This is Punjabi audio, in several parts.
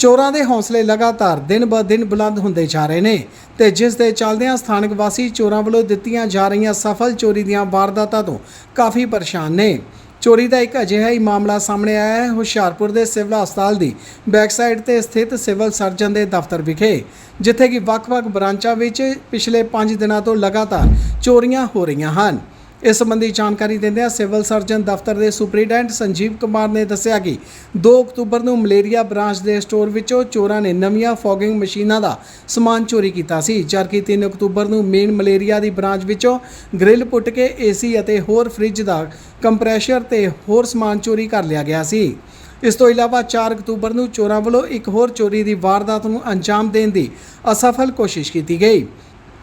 ਚੋਰਾਂ ਦੇ ਹੌਸਲੇ ਲਗਾਤਾਰ ਦਿਨ ਬ ਦਿਨ ਬੁਲੰਦ ਹੁੰਦੇ ਜਾ ਰਹੇ ਨੇ ਤੇ ਜਿਸ ਦੇ ਚੱਲਦਿਆਂ ਸਥਾਨਕ ਵਾਸੀ ਚੋਰਾਂ ਵੱਲੋਂ ਦਿੱਤੀਆਂ ਜਾ ਰਹੀਆਂ ਸਫਲ ਚੋਰੀ ਦੀਆਂ ਵਾਰਦਾਤਾਂ ਤੋਂ ਕਾਫੀ ਪਰੇਸ਼ਾਨ ਨੇ। ਚੋਰੀ ਦਾ ਇੱਕ ਅਜਿਹਾ ਹੀ ਮਾਮਲਾ ਸਾਹਮਣੇ ਆਇਆ ਹੈ। ਹੁਸ਼ਿਆਰਪੁਰ ਦੇ ਸਿਵਲ ਹਸਪਤਾਲ ਦੀ ਬੈਕਸਾਈਡ ਤੇ ਸਥਿਤ ਸਿਵਲ ਸਰਜਨ ਦੇ ਦਫ਼ਤਰ ਵਿਖੇ, ਜਿੱਥੇ ਕਿ ਵੱਖ-ਵੱਖ ਬ੍ਰਾਂਚਾਂ ਵਿੱਚ ਪਿਛਲੇ 5 ਦਿਨਾਂ ਤੋਂ ਲਗਾਤਾਰ ਚੋਰੀਆਂ ਹੋ ਰਹੀਆਂ ਹਨ। ਇਸ ਸੰਬੰਧੀ ਜਾਣਕਾਰੀ ਦਿੰਦਿਆਂ ਸਿਵਲ ਸਰਜਨ ਦਫ਼ਤਰ ਦੇ ਸੁਪਰੀਡੈਂਟ ਸੰਜੀਵ ਕੁਮਾਰ ਨੇ ਦੱਸਿਆ ਕਿ 2 ਅਕਤੂਬਰ ਨੂੰ ਮਲੇਰੀਆ ਬ੍ਰਾਂਚ ਦੇ ਸਟੋਰ ਵਿੱਚੋਂ ਚੋਰਾਂ ਨੇ ਨਵੀਆਂ ਫੌਗਿੰਗ ਮਸ਼ੀਨਾਂ ਦਾ ਸਮਾਨ ਚੋਰੀ ਕੀਤਾ ਸੀ। ਜਦਕਿ 3 ਅਕਤੂਬਰ ਨੂੰ ਮੇਨ ਮਲੇਰੀਆ ਦੀ ਬ੍ਰਾਂਚ ਵਿੱਚੋਂ ਗ੍ਰਿਲ ਪੁੱਟ ਕੇ ਏਸੀ ਅਤੇ ਹੋਰ ਫ੍ਰਿਜ ਦਾ ਕੰਪਰੈਸ਼ਰ ਤੇ ਹੋਰ ਸਮਾਨ ਚੋਰੀ ਕਰ ਲਿਆ ਗਿਆ ਸੀ। ਇਸ ਤੋਂ ਇਲਾਵਾ 4 ਅਕਤੂਬਰ ਨੂੰ ਚੋਰਾਂ ਵੱਲੋਂ ਇੱਕ ਹੋਰ ਚੋਰੀ ਦੀ ਵਾਰਦਾਤ ਨੂੰ ਅੰਜਾਮ ਦੇਣ ਦੀ ਅਸਫਲ ਕੋਸ਼ਿਸ਼ ਕੀਤੀ ਗਈ।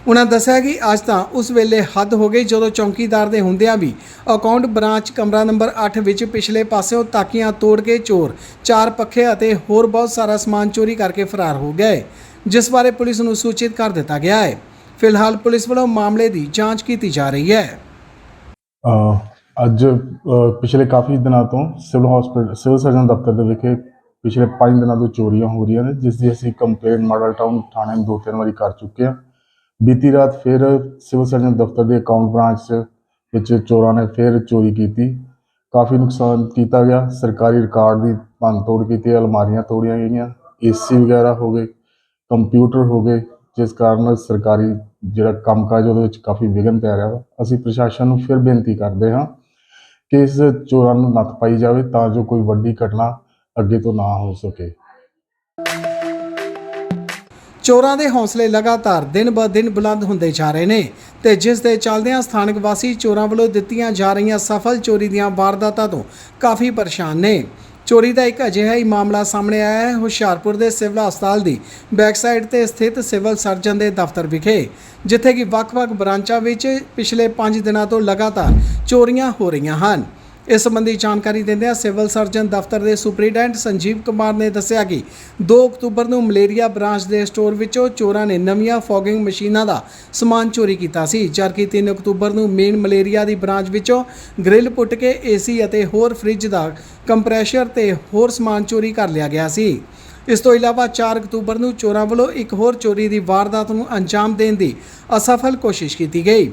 ਉਨ੍ਹਾਂ ਦੱਸਿਆ ਕਿ ਅੱਜ ਤਾਂ ਉਸ ਵੇਲੇ ਹੱਦ ਹੋ ਗਈ ਜਦੋਂ ਚੌਕੀਦਾਰ ਦੇ ਹੁੰਦਿਆਂ ਵੀ ਅਕਾਊਂਟ ਬ੍ਰਾਂਚ ਕਮਰਾ ਨੰਬਰ 8 ਵਿੱਚ ਪਿਛਲੇ ਪਾਸਿਓਂ ਤਾਕੀਆਂ ਤੋੜ ਕੇ ਚੋਰ, ਚਾਰ ਪੱਖੇ ਅਤੇ ਹੋਰ ਬਹੁਤ ਸਾਰਾ ਸਮਾਨ ਚੋਰੀ ਕਰਕੇ ਫਰਾਰ ਹੋ ਗਏ, ਜਿਸ ਬਾਰੇ ਪੁਲਿਸ ਨੂੰ ਸੂਚਿਤ ਕਰ ਦਿੱਤਾ ਗਿਆ ਹੈ। ਫਿਲਹਾਲ ਪੁਲਿਸ ਵੱਲੋਂ ਮਾਮਲੇ ਦੀ ਜਾਂਚ ਕੀਤੀ ਜਾ ਰਹੀ ਹੈ। ਅੱਜ ਪਿਛਲੇ ਕਾਫੀ ਦਿਨਾਂ ਤੋਂ ਸਿਵਲ ਹਸਪੀਟਲ, ਸਿਵਲ ਸਰਜਨ ਦਫ਼ਤਰ ਦੇ ਵਿਖੇ ਪਿਛਲੇ 5 ਦਿਨਾਂ ਤੋਂ ਚੋਰੀਆਂ ਹੋ ਰਹੀਆਂ ਨੇ, ਜਿਸ ਦੀ ਅਸੀਂ ਕੰਪਲੇਂਟ ਮਾਡਲ ਟਾਊਨ ਥਾਣੇ ਨੂੰ ਦੋ ਤਿੰਨ ਵਾਰੀ ਕਰ ਚੁੱਕੇ ਹਾਂ। ਬੀਤੀ ਰਾਤ ਫਿਰ ਸਿਵਲ ਸਰਜਨ ਦਫ਼ਤਰ ਦੇ ਅਕਾਊਂਟ ਬ੍ਰਾਂਚ ਵਿੱਚ ਚੋਰਾਂ ਨੇ ਫਿਰ ਚੋਰੀ ਕੀਤੀ। ਕਾਫੀ ਨੁਕਸਾਨ ਕੀਤਾ ਗਿਆ। ਸਰਕਾਰੀ ਰਿਕਾਰਡ ਦੀ ਭੰਨ ਤੋੜ ਕੀਤੀ, ਅਲਮਾਰੀਆਂ ਤੋੜੀਆਂ ਗਈਆਂ ਏਸੀ ਵਗੈਰਾ ਹੋ ਗਏ ਕੰਪਿਊਟਰ ਹੋ ਗਏ, ਜਿਸ ਕਾਰਨ ਸਰਕਾਰੀ ਜਿਹੜਾ ਕੰਮਕਾਜ ਉਹਦੇ ਵਿੱਚ ਕਾਫੀ ਵਿਘਨ ਪੈ ਰਿਹਾ ਵਾ। ਅਸੀਂ ਪ੍ਰਸ਼ਾਸਨ ਨੂੰ ਫਿਰ ਬੇਨਤੀ ਕਰਦੇ ਹਾਂ ਕਿ ਇਸ ਚੋਰਾਂ ਨੂੰ ਨੱਥ ਪਾਈ ਜਾਵੇ ਤਾਂ ਜੋ ਕੋਈ ਵੱਡੀ ਘਟਨਾ ਅੱਗੇ ਤੋਂ ਨਾ ਹੋ ਸਕੇ। ਚੋਰਾਂ ਦੇ ਹੌਸਲੇ ਲਗਾਤਾਰ ਦਿਨ ਬ ਦਿਨ ਬੁਲੰਦ ਹੁੰਦੇ ਜਾ ਰਹੇ ਨੇ ਤੇ ਜਿਸ ਦੇ ਚੱਲਦਿਆਂ ਸਥਾਨਕ ਵਾਸੀ ਚੋਰਾਂ ਵੱਲੋਂ ਦਿੱਤੀਆਂ ਜਾ ਰਹੀਆਂ ਸਫਲ ਚੋਰੀ ਦੀਆਂ ਵਾਰਦਾਤਾਂ ਤੋਂ ਕਾਫੀ ਪਰੇਸ਼ਾਨ ਨੇ। ਚੋਰੀ ਦਾ ਇੱਕ ਅਜਿਹਾ ਹੀ ਮਾਮਲਾ ਸਾਹਮਣੇ ਆਇਆ ਹੈ। ਹੁਸ਼ਿਆਰਪੁਰ ਦੇ ਸਿਵਲ ਹਸਪਤਾਲ ਦੀ ਬੈਕਸਾਈਡ ਤੇ ਸਥਿਤ ਸਿਵਲ ਸਰਜਨ ਦੇ ਦਫ਼ਤਰ ਵਿਖੇ, ਜਿੱਥੇ ਕਿ ਵੱਖ-ਵੱਖ ਬ੍ਰਾਂਚਾਂ ਵਿੱਚ ਪਿਛਲੇ 5 ਦਿਨਾਂ ਤੋਂ ਲਗਾਤਾਰ ਚੋਰੀਆਂ ਹੋ ਰਹੀਆਂ ਹਨ। ਇਸ ਸੰਬੰਧੀ ਜਾਣਕਾਰੀ ਦਿੰਦਿਆਂ ਸਿਵਲ ਸਰਜਨ ਦਫ਼ਤਰ ਦੇ ਸੁਪਰੀਡੈਂਟ ਸੰਜੀਵ ਕੁਮਾਰ ਨੇ ਦੱਸਿਆ ਕਿ 2 ਅਕਤੂਬਰ ਨੂੰ ਮਲੇਰੀਆ ਬ੍ਰਾਂਚ ਦੇ ਸਟੋਰ ਵਿੱਚੋਂ ਚੋਰਾਂ ਨੇ ਨਵੀਆਂ ਫੋਗਿੰਗ ਮਸ਼ੀਨਾਂ ਦਾ ਸਮਾਨ ਚੋਰੀ ਕੀਤਾ ਸੀ, ਜਦਕਿ 3 ਅਕਤੂਬਰ ਨੂੰ ਮੇਨ ਮਲੇਰੀਆ ਦੀ ਬ੍ਰਾਂਚ ਵਿੱਚੋਂ ਗ੍ਰਿਲ ਪੁੱਟ ਕੇ ਏਸੀ ਅਤੇ ਹੋਰ ਫ੍ਰਿਜ ਦਾ ਕੰਪਰੈਸ਼ਰ ਤੇ ਹੋਰ ਸਮਾਨ ਚੋਰੀ ਕਰ ਲਿਆ ਗਿਆ ਸੀ। ਇਸ ਤੋਂ ਇਲਾਵਾ 4 ਅਕਤੂਬਰ ਨੂੰ ਚੋਰਾਂ ਵੱਲੋਂ ਇੱਕ ਹੋਰ ਚੋਰੀ ਦੀ ਵਾਰਦਾਤ ਨੂੰ ਅੰਜਾਮ ਦੇਣ ਦੀ ਅਸਫਲ ਕੋਸ਼ਿਸ਼ ਕੀਤੀ ਗਈ।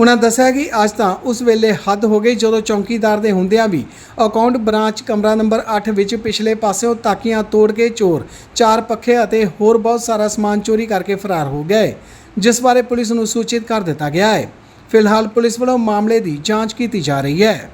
ਉਨ੍ਹਾਂ ਦੱਸਿਆ ਕਿ ਅੱਜ ਤਾਂ ਉਸ ਵੇਲੇ ਹੱਦ ਹੋ ਗਈ ਜਦੋਂ ਚੌਕੀਦਾਰ ਦੇ ਹੁੰਦਿਆਂ ਵੀ ਅਕਾਊਂਟ ਬ੍ਰਾਂਚ ਕਮਰਾ ਨੰਬਰ 8 ਵਿੱਚ ਪਿਛਲੇ ਪਾਸਿਓਂ ਤਾਕੀਆਂ ਤੋੜ ਕੇ ਚੋਰ, ਚਾਰ ਪੱਖੇ ਅਤੇ ਹੋਰ ਬਹੁਤ ਸਾਰਾ ਸਮਾਨ ਚੋਰੀ ਕਰਕੇ ਫਰਾਰ ਹੋ ਗਏ, ਜਿਸ ਬਾਰੇ ਪੁਲਿਸ ਨੂੰ ਸੂਚਿਤ ਕਰ ਦਿੱਤਾ ਗਿਆ ਹੈ। ਫਿਲਹਾਲ ਪੁਲਿਸ ਵੱਲੋਂ ਮਾਮਲੇ ਦੀ ਜਾਂਚ ਕੀਤੀ ਜਾ ਰਹੀ ਹੈ।